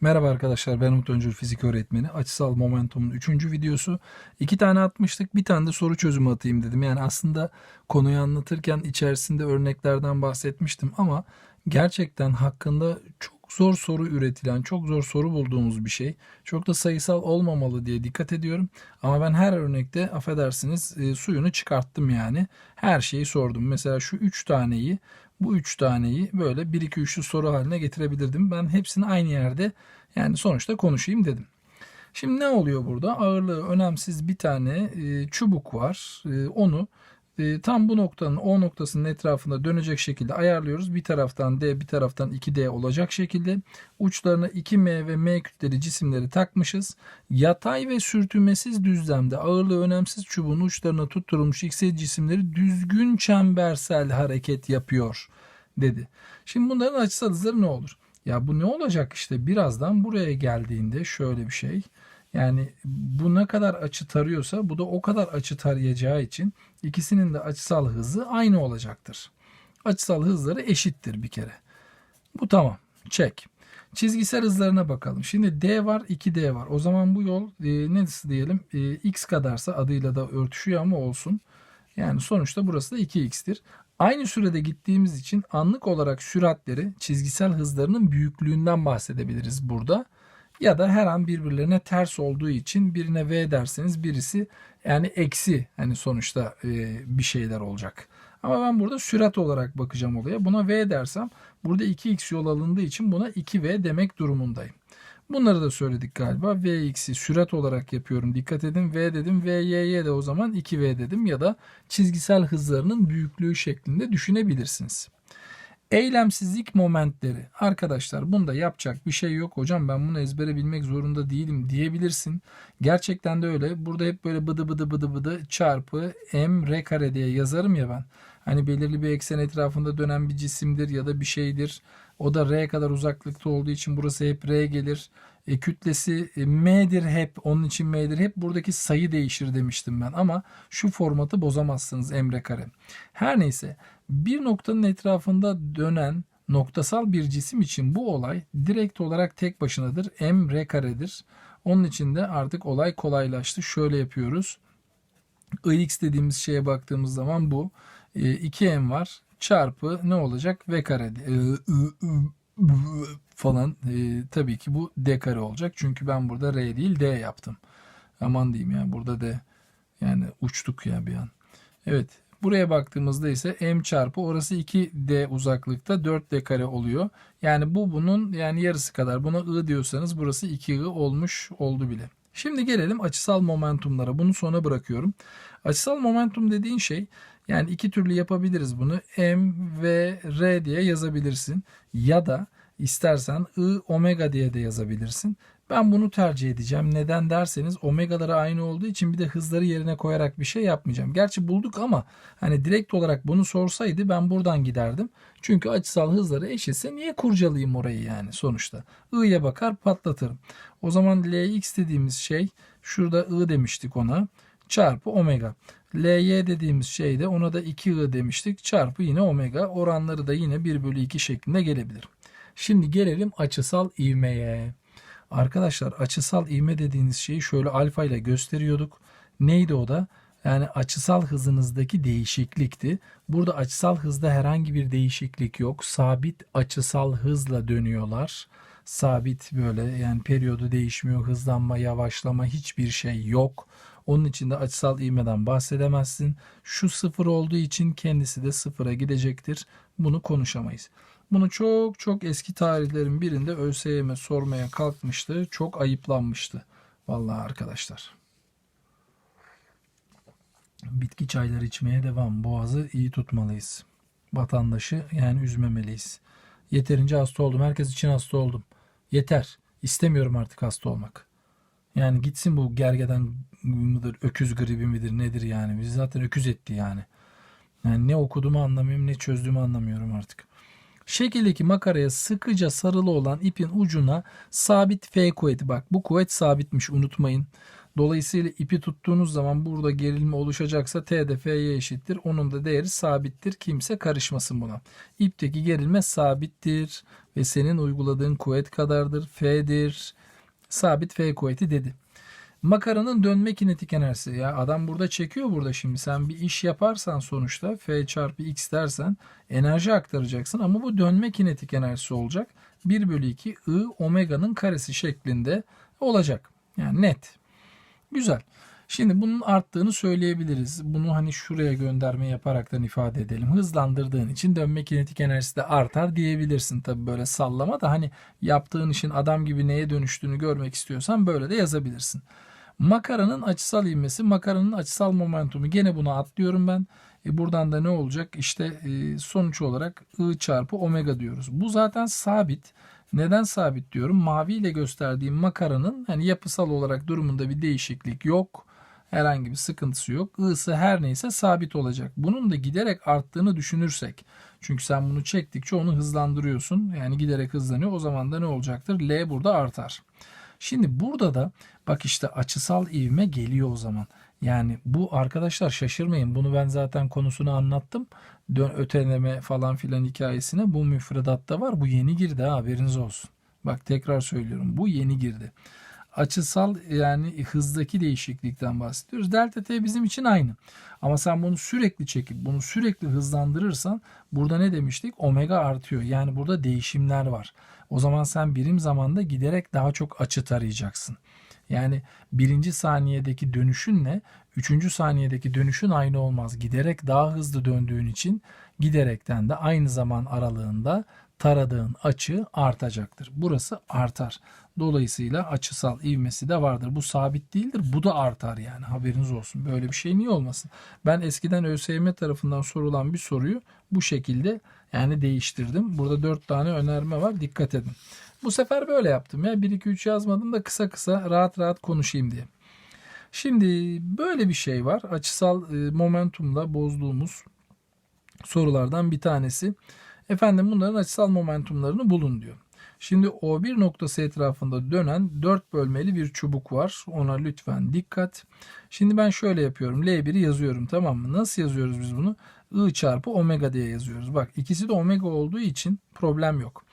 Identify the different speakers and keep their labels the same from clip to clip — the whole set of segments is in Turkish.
Speaker 1: Merhaba arkadaşlar ben Umut Öncül fizik öğretmeni. Açısal Momentum'un 3. videosu. İki tane atmıştık bir tane de soru çözümü atayım dedim. Yani aslında konuyu anlatırken içerisinde örneklerden bahsetmiştim ama gerçekten hakkında çok zor soru üretilen, çok zor soru bulduğumuz bir şey. Çok da sayısal olmamalı diye dikkat ediyorum. Ama ben her örnekte affedersiniz e, suyunu çıkarttım yani. Her şeyi sordum. Mesela şu 3 taneyi bu üç taneyi böyle 1 2 3'lü soru haline getirebilirdim. Ben hepsini aynı yerde yani sonuçta konuşayım dedim. Şimdi ne oluyor burada? Ağırlığı önemsiz bir tane e, çubuk var. E, onu e, tam bu noktanın O noktasının etrafında dönecek şekilde ayarlıyoruz. Bir taraftan D bir taraftan 2D olacak şekilde uçlarına 2M ve M kütleli cisimleri takmışız. Yatay ve sürtünmesiz düzlemde ağırlığı önemsiz çubuğun uçlarına tutturulmuş X cisimleri düzgün çembersel hareket yapıyor dedi. Şimdi bunların açısal hızları ne olur? Ya bu ne olacak işte birazdan buraya geldiğinde şöyle bir şey. Yani bu ne kadar açı tarıyorsa bu da o kadar açı tarayacağı için ikisinin de açısal hızı aynı olacaktır. Açısal hızları eşittir bir kere. Bu tamam. Çek. Çizgisel hızlarına bakalım. Şimdi D var 2D var. O zaman bu yol e, ne diyelim e, x kadarsa adıyla da örtüşüyor ama olsun. Yani sonuçta burası da 2x'tir. Aynı sürede gittiğimiz için anlık olarak süratleri çizgisel hızlarının büyüklüğünden bahsedebiliriz burada ya da her an birbirlerine ters olduğu için birine V derseniz birisi yani eksi hani sonuçta e, bir şeyler olacak. Ama ben burada sürat olarak bakacağım olaya. Buna V dersem burada 2x yol alındığı için buna 2V demek durumundayım. Bunları da söyledik galiba. Vx'i sürat olarak yapıyorum. Dikkat edin V dedim. Vy'ye de o zaman 2V dedim ya da çizgisel hızlarının büyüklüğü şeklinde düşünebilirsiniz. Eylemsizlik momentleri. Arkadaşlar bunda yapacak bir şey yok. Hocam ben bunu ezbere bilmek zorunda değilim diyebilirsin. Gerçekten de öyle. Burada hep böyle bıdı bıdı bıdı bıdı çarpı m r kare diye yazarım ya ben. Hani belirli bir eksen etrafında dönen bir cisimdir ya da bir şeydir. O da r kadar uzaklıkta olduğu için burası hep r gelir. E, kütlesi e, m'dir hep. Onun için m'dir hep. Buradaki sayı değişir demiştim ben. Ama şu formatı bozamazsınız emre kare. Her neyse bir noktanın etrafında dönen noktasal bir cisim için bu olay direkt olarak tek başınadır. M r karedir. Onun için de artık olay kolaylaştı. Şöyle yapıyoruz. Ix dediğimiz şeye baktığımız zaman bu. 2m var çarpı ne olacak? V kare falan. E, tabii ki bu d kare olacak. Çünkü ben burada r değil d yaptım. Aman diyeyim ya burada d. Yani uçtuk ya bir an. Evet Buraya baktığımızda ise m çarpı orası 2d uzaklıkta 4d kare oluyor. Yani bu bunun yani yarısı kadar. Buna i diyorsanız burası 2i olmuş oldu bile. Şimdi gelelim açısal momentumlara. Bunu sona bırakıyorum. Açısal momentum dediğin şey yani iki türlü yapabiliriz bunu. M ve R diye yazabilirsin. Ya da istersen I omega diye de yazabilirsin. Ben bunu tercih edeceğim. Neden derseniz omegaları aynı olduğu için bir de hızları yerine koyarak bir şey yapmayacağım. Gerçi bulduk ama hani direkt olarak bunu sorsaydı ben buradan giderdim. Çünkü açısal hızları eşitse niye kurcalayayım orayı yani sonuçta. I'ya bakar patlatırım. O zaman Lx dediğimiz şey şurada I demiştik ona çarpı omega. Ly dediğimiz şey de ona da 2I demiştik çarpı yine omega. Oranları da yine 1 bölü 2 şeklinde gelebilir. Şimdi gelelim açısal ivmeye. Arkadaşlar açısal ivme dediğiniz şeyi şöyle alfa ile gösteriyorduk. Neydi o da? Yani açısal hızınızdaki değişiklikti. Burada açısal hızda herhangi bir değişiklik yok. Sabit açısal hızla dönüyorlar. Sabit böyle yani periyodu değişmiyor, hızlanma, yavaşlama hiçbir şey yok. Onun için de açısal ivmeden bahsedemezsin. Şu sıfır olduğu için kendisi de sıfıra gidecektir. Bunu konuşamayız. Bunu çok çok eski tarihlerin birinde ÖSYM sormaya kalkmıştı. Çok ayıplanmıştı. Vallahi arkadaşlar. Bitki çayları içmeye devam. Boğazı iyi tutmalıyız. Vatandaşı yani üzmemeliyiz. Yeterince hasta oldum. Herkes için hasta oldum. Yeter. İstemiyorum artık hasta olmak. Yani gitsin bu gergeden mıdır, öküz gribi midir nedir yani. Bizi zaten öküz etti yani. Yani ne okuduğumu anlamıyorum ne çözdüğümü anlamıyorum artık. Şekildeki makaraya sıkıca sarılı olan ipin ucuna sabit F kuvveti bak bu kuvvet sabitmiş unutmayın. Dolayısıyla ipi tuttuğunuz zaman burada gerilme oluşacaksa T de F'ye eşittir. Onun da değeri sabittir. Kimse karışmasın buna. İpteki gerilme sabittir ve senin uyguladığın kuvvet kadardır. F'dir. Sabit F kuvveti dedi. Makaranın dönme kinetik enerjisi. Ya adam burada çekiyor burada şimdi. Sen bir iş yaparsan sonuçta F çarpı X dersen enerji aktaracaksın ama bu dönme kinetik enerjisi olacak. 1 bölü 2 I omega'nın karesi şeklinde olacak. Yani net. Güzel. Şimdi bunun arttığını söyleyebiliriz. Bunu hani şuraya gönderme yaparaktan ifade edelim. Hızlandırdığın için dönme kinetik enerjisi de artar diyebilirsin. Tabi böyle sallama da hani yaptığın işin adam gibi neye dönüştüğünü görmek istiyorsan böyle de yazabilirsin. Makaranın açısal ivmesi, makaranın açısal momentumu. Gene buna atlıyorum ben. E buradan da ne olacak? İşte e, sonuç olarak I çarpı omega diyoruz. Bu zaten sabit. Neden sabit diyorum? Mavi ile gösterdiğim makaranın hani yapısal olarak durumunda bir değişiklik yok. Herhangi bir sıkıntısı yok. I'sı her neyse sabit olacak. Bunun da giderek arttığını düşünürsek. Çünkü sen bunu çektikçe onu hızlandırıyorsun. Yani giderek hızlanıyor. O zaman da ne olacaktır? L burada artar. Şimdi burada da bak işte açısal ivme geliyor o zaman. Yani bu arkadaşlar şaşırmayın. Bunu ben zaten konusunu anlattım. Dön öteleme falan filan hikayesine bu müfredatta var. Bu yeni girdi ha, haberiniz olsun. Bak tekrar söylüyorum. Bu yeni girdi. Açısal yani hızdaki değişiklikten bahsediyoruz. Delta T bizim için aynı. Ama sen bunu sürekli çekip bunu sürekli hızlandırırsan burada ne demiştik? Omega artıyor. Yani burada değişimler var. O zaman sen birim zamanda giderek daha çok açı tarayacaksın. Yani birinci saniyedeki dönüşünle üçüncü saniyedeki dönüşün aynı olmaz. Giderek daha hızlı döndüğün için giderekten de aynı zaman aralığında taradığın açı artacaktır. Burası artar. Dolayısıyla açısal ivmesi de vardır. Bu sabit değildir. Bu da artar yani haberiniz olsun. Böyle bir şey niye olmasın? Ben eskiden ÖSYM tarafından sorulan bir soruyu bu şekilde yani değiştirdim. Burada 4 tane önerme var. Dikkat edin. Bu sefer böyle yaptım ya. 1 2 3 yazmadım da kısa kısa rahat rahat konuşayım diye. Şimdi böyle bir şey var. Açısal e, momentumla bozduğumuz sorulardan bir tanesi. Efendim bunların açısal momentumlarını bulun diyor. Şimdi O1 noktası etrafında dönen 4 bölmeli bir çubuk var. Ona lütfen dikkat. Şimdi ben şöyle yapıyorum. L1'i yazıyorum tamam mı? Nasıl yazıyoruz biz bunu? I çarpı omega diye yazıyoruz. Bak ikisi de omega olduğu için problem yok.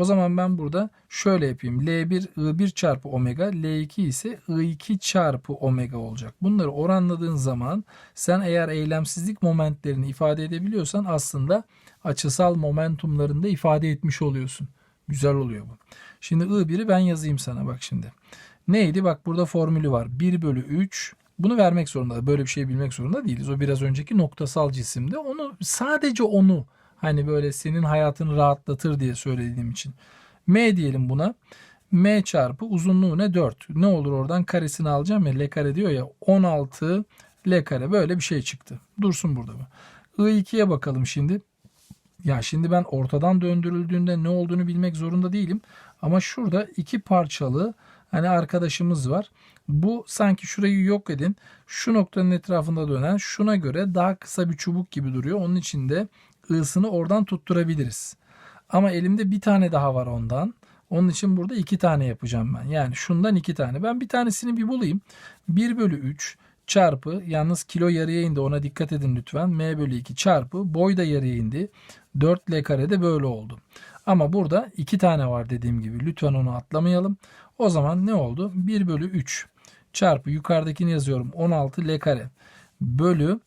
Speaker 1: O zaman ben burada şöyle yapayım. L1 I1 çarpı omega, L2 ise I2 çarpı omega olacak. Bunları oranladığın zaman sen eğer eylemsizlik momentlerini ifade edebiliyorsan aslında açısal momentumlarını da ifade etmiş oluyorsun. Güzel oluyor bu. Şimdi I1'i ben yazayım sana bak şimdi. Neydi? Bak burada formülü var. 1 bölü 3 bunu vermek zorunda. Böyle bir şey bilmek zorunda değiliz. O biraz önceki noktasal cisimde. Onu sadece onu hani böyle senin hayatını rahatlatır diye söylediğim için. M diyelim buna. M çarpı uzunluğu ne? 4. Ne olur oradan karesini alacağım ya. L kare diyor ya. 16 L kare böyle bir şey çıktı. Dursun burada bu. I2'ye bakalım şimdi. Ya şimdi ben ortadan döndürüldüğünde ne olduğunu bilmek zorunda değilim. Ama şurada iki parçalı hani arkadaşımız var. Bu sanki şurayı yok edin. Şu noktanın etrafında dönen şuna göre daha kısa bir çubuk gibi duruyor. Onun için de ısını oradan tutturabiliriz. Ama elimde bir tane daha var ondan. Onun için burada iki tane yapacağım ben. Yani şundan iki tane. Ben bir tanesini bir bulayım. 1 bölü 3 çarpı yalnız kilo yarıya indi ona dikkat edin lütfen. M bölü 2 çarpı boy da yarıya indi. 4L kare de böyle oldu. Ama burada iki tane var dediğim gibi. Lütfen onu atlamayalım. O zaman ne oldu? 1 bölü 3 çarpı yukarıdakini yazıyorum 16 L kare bölü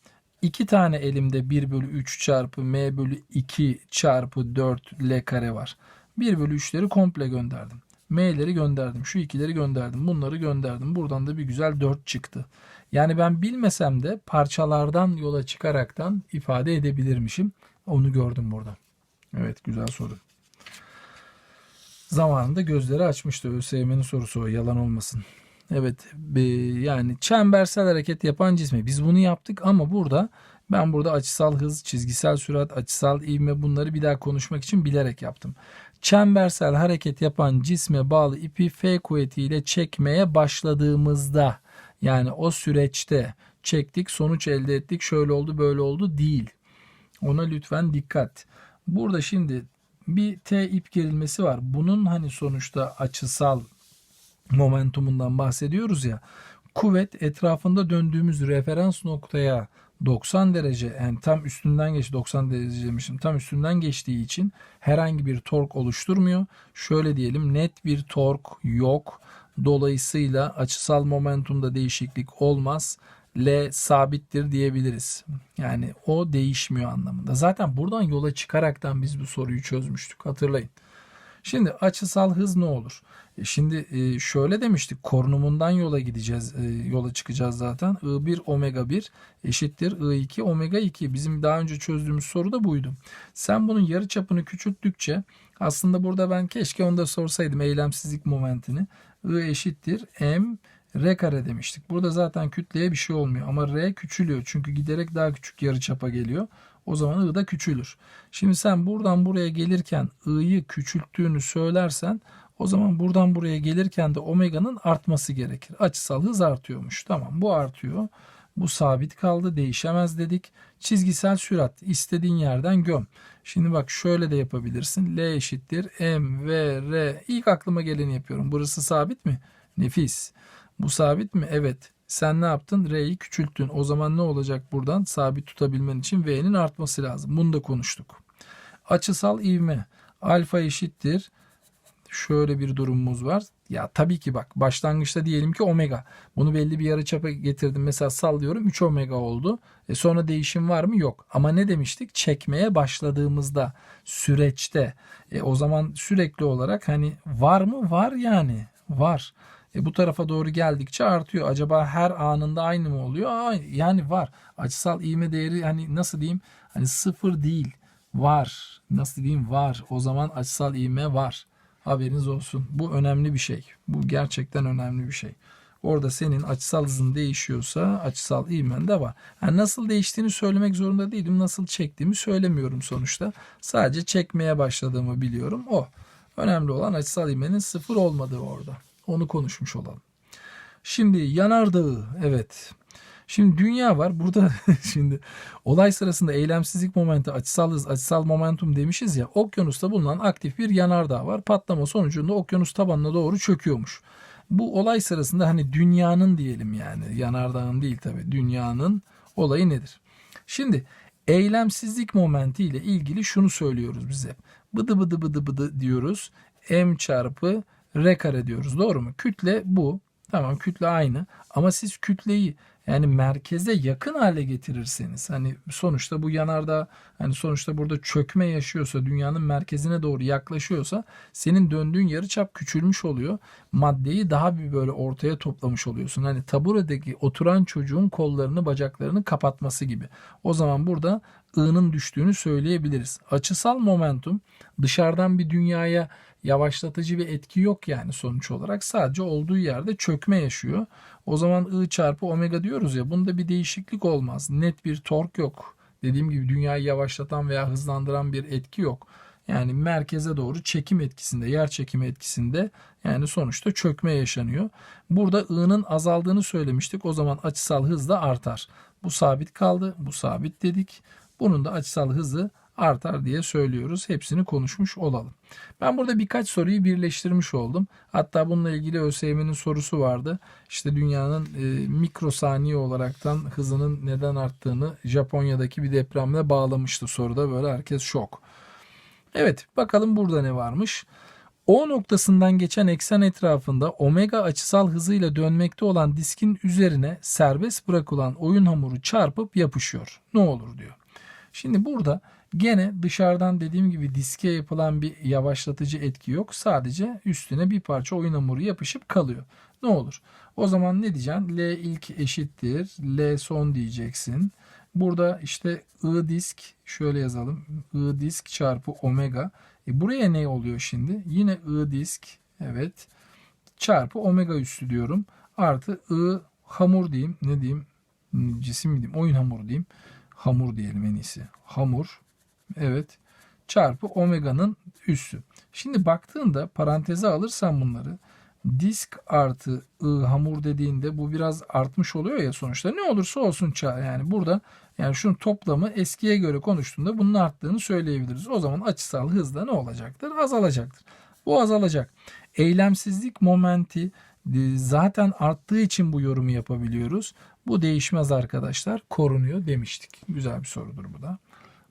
Speaker 1: 2 tane elimde 1 bölü 3 çarpı M bölü 2 çarpı 4 L kare var. 1 bölü 3'leri komple gönderdim. M'leri gönderdim. Şu ikileri gönderdim. Bunları gönderdim. Buradan da bir güzel 4 çıktı. Yani ben bilmesem de parçalardan yola çıkaraktan ifade edebilirmişim. Onu gördüm burada. Evet güzel soru. Zamanında gözleri açmıştı. ÖSYM'nin sorusu o yalan olmasın. Evet yani çembersel hareket yapan cismi biz bunu yaptık ama burada ben burada açısal hız, çizgisel sürat, açısal ivme bunları bir daha konuşmak için bilerek yaptım. Çembersel hareket yapan cisme bağlı ipi F kuvvetiyle çekmeye başladığımızda yani o süreçte çektik sonuç elde ettik şöyle oldu böyle oldu değil. Ona lütfen dikkat. Burada şimdi bir T ip gerilmesi var. Bunun hani sonuçta açısal momentumundan bahsediyoruz ya. Kuvvet etrafında döndüğümüz referans noktaya 90 derece yani tam üstünden geç 90 derece demişim tam üstünden geçtiği için herhangi bir tork oluşturmuyor. Şöyle diyelim net bir tork yok. Dolayısıyla açısal momentumda değişiklik olmaz. L sabittir diyebiliriz. Yani o değişmiyor anlamında. Zaten buradan yola çıkaraktan biz bu soruyu çözmüştük. Hatırlayın. Şimdi açısal hız ne olur? E Şimdi e, şöyle demiştik korunumundan yola gideceğiz e, yola çıkacağız zaten I1 omega 1 eşittir I2 omega 2 bizim daha önce çözdüğümüz soru da buydu. Sen bunun yarı çapını küçülttükçe aslında burada ben keşke onu da sorsaydım eylemsizlik momentini I eşittir M R kare demiştik. Burada zaten kütleye bir şey olmuyor ama R küçülüyor çünkü giderek daha küçük yarı çapa geliyor. O zaman I da küçülür. Şimdi sen buradan buraya gelirken I'yı küçülttüğünü söylersen o zaman buradan buraya gelirken de omega'nın artması gerekir. Açısal hız artıyormuş. Tamam bu artıyor. Bu sabit kaldı değişemez dedik. Çizgisel sürat istediğin yerden göm. Şimdi bak şöyle de yapabilirsin. L eşittir M V R. İlk aklıma geleni yapıyorum. Burası sabit mi? Nefis. Bu sabit mi? Evet. Sen ne yaptın? R'yi küçülttün. O zaman ne olacak buradan? Sabit tutabilmen için V'nin artması lazım. Bunu da konuştuk. Açısal ivme. Alfa eşittir. Şöyle bir durumumuz var. Ya tabii ki bak başlangıçta diyelim ki omega. Bunu belli bir yarıçapa getirdim. Mesela sallıyorum 3 omega oldu. E sonra değişim var mı? Yok. Ama ne demiştik? Çekmeye başladığımızda süreçte e o zaman sürekli olarak hani var mı? Var yani. Var. E bu tarafa doğru geldikçe artıyor. Acaba her anında aynı mı oluyor? Aa, yani var. Açısal ivme değeri hani nasıl diyeyim? Hani sıfır değil. Var. Nasıl diyeyim? Var. O zaman açısal ivme var. Haberiniz olsun. Bu önemli bir şey. Bu gerçekten önemli bir şey. Orada senin açısal hızın değişiyorsa açısal ivmen de var. Yani nasıl değiştiğini söylemek zorunda değilim. Nasıl çektiğimi söylemiyorum sonuçta. Sadece çekmeye başladığımı biliyorum. O. Önemli olan açısal ivmenin sıfır olmadığı orada. Onu konuşmuş olalım. Şimdi yanardağı evet. Şimdi dünya var. Burada şimdi olay sırasında eylemsizlik momenti, açısal açısal momentum demişiz ya. Okyanusta bulunan aktif bir yanardağ var. Patlama sonucunda okyanus tabanına doğru çöküyormuş. Bu olay sırasında hani dünyanın diyelim yani yanardağın değil tabii dünyanın olayı nedir? Şimdi eylemsizlik momenti ile ilgili şunu söylüyoruz bize. Bıdı bıdı bıdı bıdı diyoruz. M çarpı R kare diyoruz. Doğru mu? Kütle bu. Tamam kütle aynı. Ama siz kütleyi yani merkeze yakın hale getirirseniz hani sonuçta bu yanarda hani sonuçta burada çökme yaşıyorsa dünyanın merkezine doğru yaklaşıyorsa senin döndüğün yarı çap küçülmüş oluyor. Maddeyi daha bir böyle ortaya toplamış oluyorsun. Hani taburedeki oturan çocuğun kollarını bacaklarını kapatması gibi. O zaman burada I'nın düştüğünü söyleyebiliriz. Açısal momentum dışarıdan bir dünyaya yavaşlatıcı bir etki yok yani sonuç olarak. Sadece olduğu yerde çökme yaşıyor. O zaman I çarpı omega diyoruz ya bunda bir değişiklik olmaz. Net bir tork yok. Dediğim gibi dünyayı yavaşlatan veya hızlandıran bir etki yok. Yani merkeze doğru çekim etkisinde, yer çekimi etkisinde yani sonuçta çökme yaşanıyor. Burada I'nın azaldığını söylemiştik. O zaman açısal hız da artar. Bu sabit kaldı. Bu sabit dedik. Bunun da açısal hızı artar diye söylüyoruz. Hepsini konuşmuş olalım. Ben burada birkaç soruyu birleştirmiş oldum. Hatta bununla ilgili ÖSYM'nin sorusu vardı. İşte dünyanın e, mikrosaniye olaraktan hızının neden arttığını Japonya'daki bir depremle bağlamıştı soruda. Böyle herkes şok. Evet bakalım burada ne varmış. O noktasından geçen eksen etrafında omega açısal hızıyla dönmekte olan diskin üzerine serbest bırakılan oyun hamuru çarpıp yapışıyor. Ne olur diyor. Şimdi burada gene dışarıdan dediğim gibi diske yapılan bir yavaşlatıcı etki yok. Sadece üstüne bir parça oyun hamuru yapışıp kalıyor. Ne olur? O zaman ne diyeceksin? L ilk eşittir. L son diyeceksin. Burada işte I disk şöyle yazalım. I disk çarpı omega. E buraya ne oluyor şimdi? Yine I disk evet çarpı omega üstü diyorum. Artı I hamur diyeyim. Ne diyeyim? Cisim mi diyeyim? Oyun hamuru diyeyim. Hamur diyelim en iyisi. Hamur. Evet. Çarpı omega'nın üssü. Şimdi baktığında paranteze alırsan bunları disk artı I hamur dediğinde bu biraz artmış oluyor ya sonuçta. Ne olursa olsun yani burada Yani şunun toplamı eskiye göre konuştuğunda bunun arttığını söyleyebiliriz. O zaman açısal hızda ne olacaktır? Azalacaktır. Bu azalacak. Eylemsizlik momenti zaten arttığı için bu yorumu yapabiliyoruz. Bu değişmez arkadaşlar. Korunuyor demiştik. Güzel bir sorudur bu da.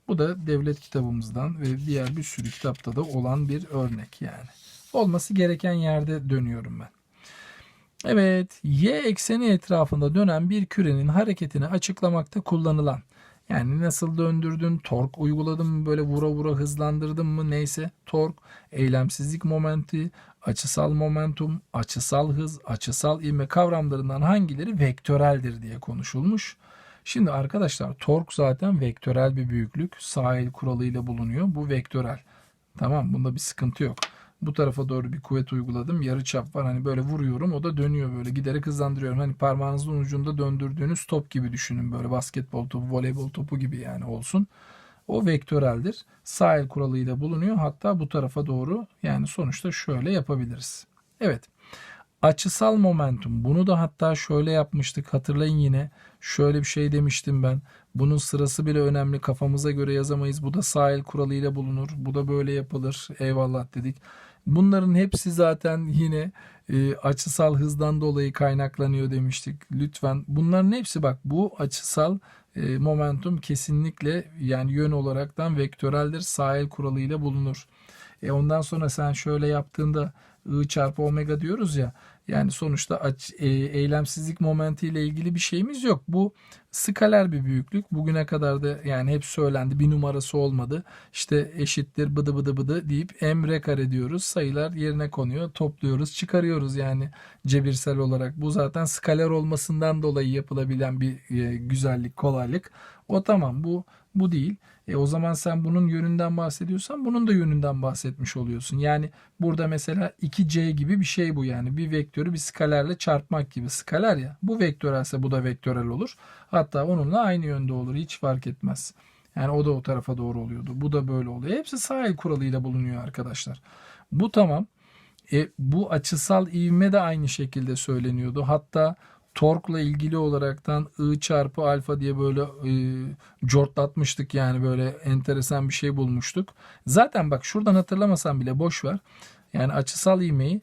Speaker 1: Bu da devlet kitabımızdan ve diğer bir sürü kitapta da olan bir örnek yani. Olması gereken yerde dönüyorum ben. Evet, y ekseni etrafında dönen bir kürenin hareketini açıklamakta kullanılan yani nasıl döndürdün, tork uyguladın mı, böyle vura vura hızlandırdın mı neyse tork, eylemsizlik momenti, açısal momentum, açısal hız, açısal ivme kavramlarından hangileri vektöreldir diye konuşulmuş. Şimdi arkadaşlar tork zaten vektörel bir büyüklük. Sahil kuralıyla bulunuyor. Bu vektörel. Tamam bunda bir sıkıntı yok. Bu tarafa doğru bir kuvvet uyguladım. Yarı çap var. Hani böyle vuruyorum. O da dönüyor böyle. Giderek hızlandırıyorum. Hani parmağınızın ucunda döndürdüğünüz top gibi düşünün. Böyle basketbol topu, voleybol topu gibi yani olsun. O vektöreldir. Sahil kuralıyla bulunuyor. Hatta bu tarafa doğru yani sonuçta şöyle yapabiliriz. Evet. Açısal momentum. Bunu da hatta şöyle yapmıştık. Hatırlayın yine. Şöyle bir şey demiştim ben. Bunun sırası bile önemli. Kafamıza göre yazamayız. Bu da sahil kuralıyla bulunur. Bu da böyle yapılır. Eyvallah dedik. Bunların hepsi zaten yine e, açısal hızdan dolayı kaynaklanıyor demiştik. Lütfen bunların hepsi bak bu açısal momentum kesinlikle yani yön olaraktan vektöreldir. Sahil kuralıyla bulunur. E ondan sonra sen şöyle yaptığında I çarpı omega diyoruz ya. Yani sonuçta aç, e, eylemsizlik momenti ile ilgili bir şeyimiz yok. Bu skaler bir büyüklük. Bugüne kadar da yani hep söylendi. Bir numarası olmadı. İşte eşittir bıdı bıdı bıdı deyip m r kare diyoruz. Sayılar yerine konuyor. Topluyoruz, çıkarıyoruz yani cebirsel olarak. Bu zaten skaler olmasından dolayı yapılabilen bir e, güzellik, kolaylık. O tamam bu bu değil. E o zaman sen bunun yönünden bahsediyorsan bunun da yönünden bahsetmiş oluyorsun. Yani burada mesela 2c gibi bir şey bu yani. Bir vektörü bir skalerle çarpmak gibi. Skaler ya. Bu vektörelse bu da vektörel olur. Hatta onunla aynı yönde olur. Hiç fark etmez. Yani o da o tarafa doğru oluyordu. Bu da böyle oluyor. Hepsi sahil kuralıyla bulunuyor arkadaşlar. Bu tamam. E, bu açısal ivme de aynı şekilde söyleniyordu. Hatta torkla ilgili olaraktan I çarpı alfa diye böyle e, cortlatmıştık yani böyle enteresan bir şey bulmuştuk. Zaten bak şuradan hatırlamasam bile boş ver. Yani açısal ivmeyi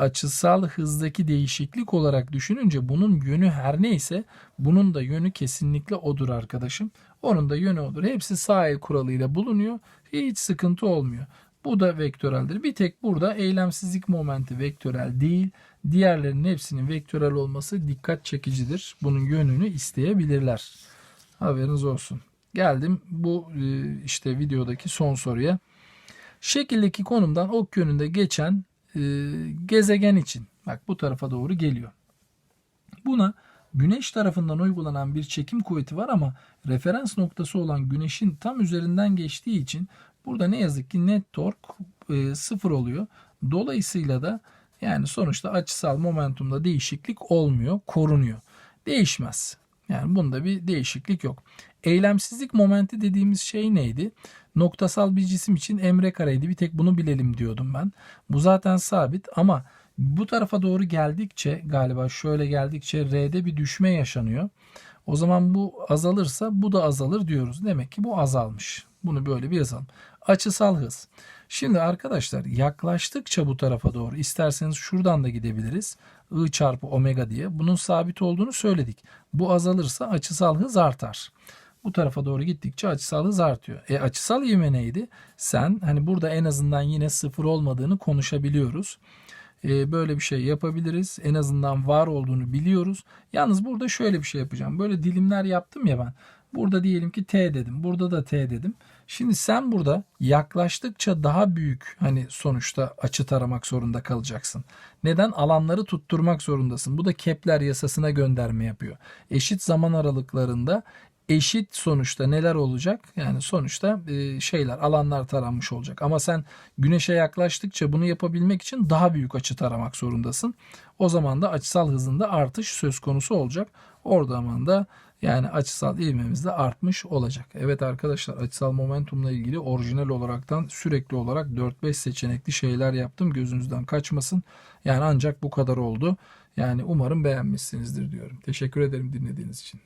Speaker 1: açısal hızdaki değişiklik olarak düşününce bunun yönü her neyse bunun da yönü kesinlikle odur arkadaşım. Onun da yönü odur. Hepsi sahil kuralıyla bulunuyor. Hiç sıkıntı olmuyor. Bu da vektöreldir. Bir tek burada eylemsizlik momenti vektörel değil. Diğerlerinin hepsinin vektörel olması dikkat çekicidir. Bunun yönünü isteyebilirler. Haberiniz olsun. Geldim bu e, işte videodaki son soruya. Şekildeki konumdan ok yönünde geçen e, gezegen için bak bu tarafa doğru geliyor. Buna Güneş tarafından uygulanan bir çekim kuvveti var ama referans noktası olan Güneş'in tam üzerinden geçtiği için burada ne yazık ki net tork e, sıfır oluyor. Dolayısıyla da yani sonuçta açısal momentumda değişiklik olmuyor, korunuyor. Değişmez. Yani bunda bir değişiklik yok. Eylemsizlik momenti dediğimiz şey neydi? Noktasal bir cisim için emre kareydi. Bir tek bunu bilelim diyordum ben. Bu zaten sabit ama bu tarafa doğru geldikçe galiba şöyle geldikçe R'de bir düşme yaşanıyor. O zaman bu azalırsa bu da azalır diyoruz. Demek ki bu azalmış. Bunu böyle bir yazalım. Açısal hız. Şimdi arkadaşlar yaklaştıkça bu tarafa doğru isterseniz şuradan da gidebiliriz. I çarpı omega diye. Bunun sabit olduğunu söyledik. Bu azalırsa açısal hız artar. Bu tarafa doğru gittikçe açısal hız artıyor. E açısal ivme neydi? Sen hani burada en azından yine sıfır olmadığını konuşabiliyoruz. E, böyle bir şey yapabiliriz. En azından var olduğunu biliyoruz. Yalnız burada şöyle bir şey yapacağım. Böyle dilimler yaptım ya ben. Burada diyelim ki T dedim. Burada da T dedim. Şimdi sen burada yaklaştıkça daha büyük hani sonuçta açı taramak zorunda kalacaksın. Neden? Alanları tutturmak zorundasın. Bu da Kepler yasasına gönderme yapıyor. Eşit zaman aralıklarında eşit sonuçta neler olacak? Yani sonuçta e, şeyler alanlar taranmış olacak. Ama sen güneşe yaklaştıkça bunu yapabilmek için daha büyük açı taramak zorundasın. O zaman da açısal hızında artış söz konusu olacak. Orada zaman da yani açısal ivmemiz de artmış olacak. Evet arkadaşlar açısal momentumla ilgili orijinal olaraktan sürekli olarak 4-5 seçenekli şeyler yaptım. Gözünüzden kaçmasın. Yani ancak bu kadar oldu. Yani umarım beğenmişsinizdir diyorum. Teşekkür ederim dinlediğiniz için.